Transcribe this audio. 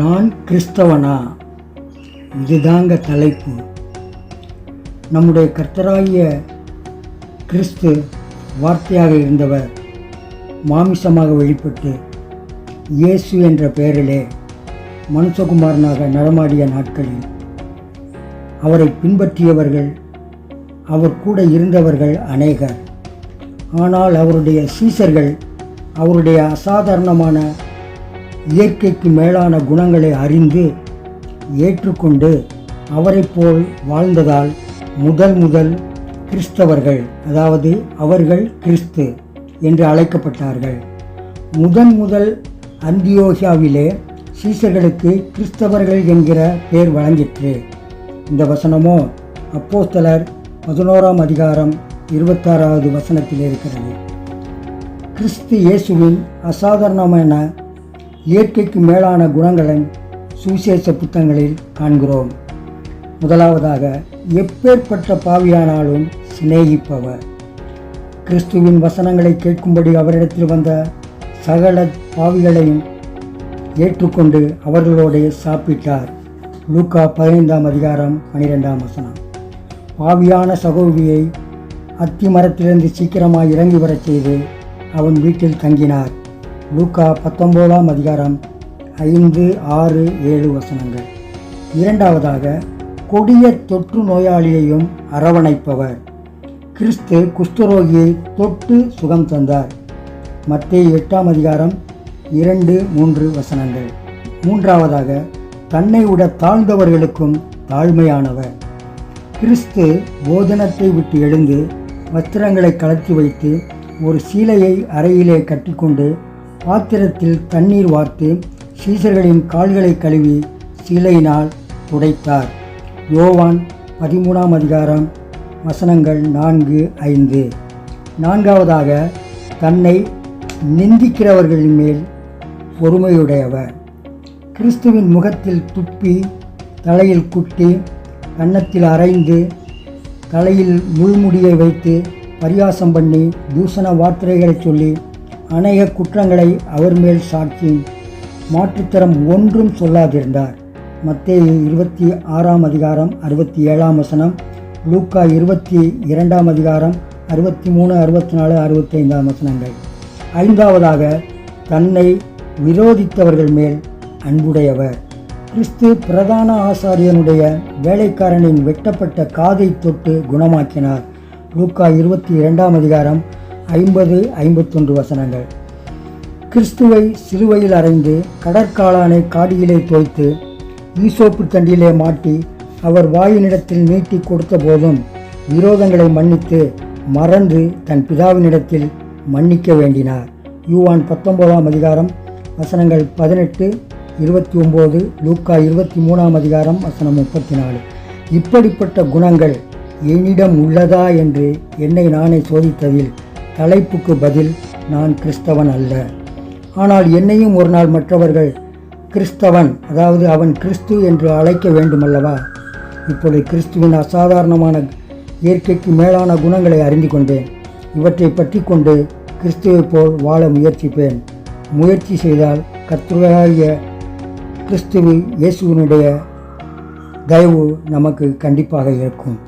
நான் கிறிஸ்தவனா? இதுதாங்க தலைப்பு. நம்முடைய கர்த்தராகிய கிறிஸ்து வார்த்தையாக இருந்தவர் மாமிசமாக வெளிப்பட்டு இயேசு என்ற பெயரிலே மனுஷகுமாரனாக நடமாடிய நாட்களில் அவரை பின்பற்றியவர்கள் அவர் கூட இருந்தவர்கள் அநேகர். ஆனால் அவருடைய சீசர்கள் அவருடைய அசாதாரணமான இயற்கைக்கு மேலான குணங்களை அறிந்து ஏற்றுக்கொண்டு அவரைப் போல் வாழ்ந்ததால் முதல் முதல் கிறிஸ்தவர்கள் அதாவது அவர்கள் கிறிஸ்து என்று அழைக்கப்பட்டார்கள். முதன் முதல் அந்தியோகியாவிலே சீசர்களுக்கு கிறிஸ்தவர்கள் என்கிற பெயர் வழங்கிற்று. இந்த வசனமோ அப்போஸ்தலர் பதினோராம் அதிகாரம் இருபத்தாறாவது வசனத்தில் இருக்கிறது. கிறிஸ்து இயேசுவின் அசாதாரணமான இயற்கைக்கு மேலான குணங்களை சுவிசேஷ புத்தகங்களில் காண்கிறோம். முதலாவதாக எப்பேற்பட்ட பாவியானாலும் சிநேகிப்பவர். கிறிஸ்துவின் வசனங்களை கேட்கும்படி அவரிடத்தில் வந்த சகல பாவிகளையும் ஏற்றுக்கொண்டு அவர்களோடு சாப்பிட்டார். லூக்கா பதினைந்தாம் அதிகாரம் பனிரெண்டாம் வசனம். பாவியான சகோதரியை அத்தி மரத்திலிருந்து சீக்கிரமாக இறங்கி வரச் செய்து அவன் வீட்டில் தங்கினார். லூக்கா பத்தொம்போதாம் அதிகாரம் ஐந்து ஆறு ஏழு வசனங்கள். இரண்டாவதாக கொடிய தொற்று நோயாளியையும் அரவணைப்பவர். கிறிஸ்து குஷ்டரோகியை தொட்டு சுகம் தந்தார். மத்திய எட்டாம் அதிகாரம் இரண்டு மூன்று வசனங்கள். மூன்றாவதாக தன்னை விட தாழ்ந்தவர்களுக்கும் தாழ்மையானவர். கிறிஸ்து போதனத்தை விட்டு எழுந்து வஸ்திரங்களை கலத்தி வைத்து ஒரு சீலையை அறையிலே கட்டிக்கொண்டு பாத்திரத்தில் தண்ணீர் வார்த்து சீசர்களின் கால்களை கழுவி சீலையினால் துடைத்தார் யோவான் பதிமூணாம் அதிகாரம் வசனங்கள் நான்கு ஐந்து. நான்காவதாக தன்னை நிந்திக்கிறவர்களின் மேல் பொறுமையுடையவர். கிறிஸ்துவின் முகத்தில் துப்பி தலையில் குட்டி கன்னத்தில் அரைந்து தலையில் முள்முடியை வைத்து பரியாசம் பண்ணி தூஷண வார்த்தைகளை சொல்லி அநேக குற்றங்களை அவர் மேல் சாட்சி மாற்றுத்தரம் ஒன்றும் சொல்லாதிருந்தார். மத்திய இருபத்தி ஆறாம் அதிகாரம் அறுபத்தி ஏழாம் வசனம் லூக்கா இருபத்தி இரண்டாம் அதிகாரம் அறுபத்தி மூணு அறுபத்தி நாலு அறுபத்தைந்தாம் வசனங்கள். ஐந்தாவதாக தன்னை விரோதித்தவர்கள் மேல் அன்புடையவர். கிறிஸ்து பிரதான ஆசாரியனுடைய வேலைக்காரனின் வெட்டப்பட்ட காதை தொட்டு குணமாக்கினார். லூக்கா இருபத்தி இரண்டாம் அதிகாரம் ஐம்பது ஐம்பத்தொன்று வசனங்கள். கிறிஸ்துவை சிலுவையில் அறைந்து கடற்காளானை காடியிலே தோய்த்து ஈசோப்பு தண்டியிலே மாட்டி அவர் வாயினிடத்தில் நீட்டி கொடுத்த போதும் விரோதங்களை மன்னித்து மறந்து தன் பிதாவினிடத்தில் மன்னிக்க வேண்டினார். யூவான் பத்தொன்பதாம் அதிகாரம் வசனங்கள் பதினெட்டு இருபத்தி ஒம்பது லூக்கா இருபத்தி மூணாம் அதிகாரம் வசனம் முப்பத்தி நாலு. இப்படிப்பட்ட குணங்கள் என்னிடம் உள்ளதா என்று என்னை நானே சோதித்ததில் தலைப்புக்கு பதில் நான் கிறிஸ்தவன் அல்ல. ஆனால் என்னையும் ஒரு நாள் மற்றவர்கள் கிறிஸ்தவன் அதாவது அவன் கிறிஸ்து என்று அழைக்க வேண்டுமல்லவா? இப்பொழுது கிறிஸ்துவின் அசாதாரணமான இயற்கைக்கு மேலான குணங்களை அறிந்து கொண்டேன். இவற்றை பற்றி கொண்டு கிறிஸ்துவைப் போல் வாழ முயற்சிப்பேன். முயற்சி செய்தால் கத்துவாகிய கிறிஸ்துவு இயேசுவினுடைய தயவு நமக்கு கண்டிப்பாக இருக்கும்.